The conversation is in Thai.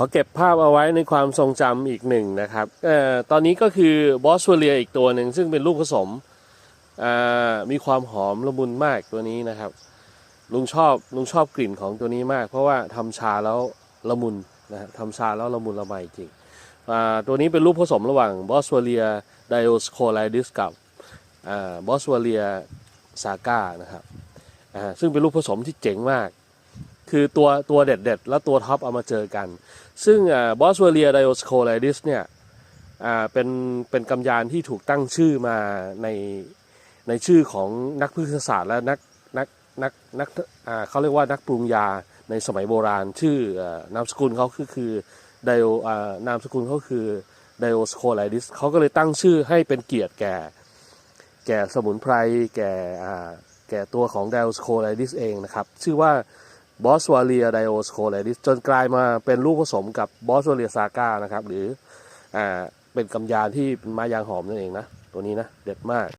ขอเก็บภาพเอาไว้ในความทรงจำอีกหนึ่งนะครับออตอนนี้ก็คือบอสเวเลียอีกตัวหนึ่งซึ่งเป็นลูกผสมอ่ามีความหอมละมุนมากตัวนี้นะครับ ลุงชอบลุงชอบกลิ่นของตัวนี้มาก เพราะว่าทำชาแล้วละมุนนะฮะทำชาแล้วละมุนละไมจริง ตัวนี้เป็นลูกผสมระหว่างบอสเวเลียไดโอสโคไลดิสกับบอสเวเลียซาก้านะครับซึ่งเป็นลูกผสมที่เจ๋งมาก คือตัวตัวเด็ดๆ และตัวท็อปเอามาเจอกัน ซึ่งบอสเวเลียไดโอสโคไลดิสเนี่ยเป็นเป็นกำยานที่ถูกตั้งชื่อมาในในชื่อของนักพฤกษศาสตร์และนักนักนักนักเขาเรียกว่านักปรุงยาในสมัยโบราณ ชื่ออนามสกุลเขาคือคือไดโอนามสกุลเขาคือไดโอสโคไลดิสเขาก็เลยตั้งชื่อให้เป็นเกียรติแก่ แก่สมุนไพรแก่แก่ตัวของไดโอสโคไลดิสเองนะครับ ชื่อว่า บอสวาเลียไดโอสโคไลดิสจนกลายมาเป็นลูกผสมกับบอสวาเลียซาก้านะครับ หรืออ่าเป็นกำยานที่เป็นไม้ยางหอมนั่นเองนะ ตัวนี้นะ เด็ดมาก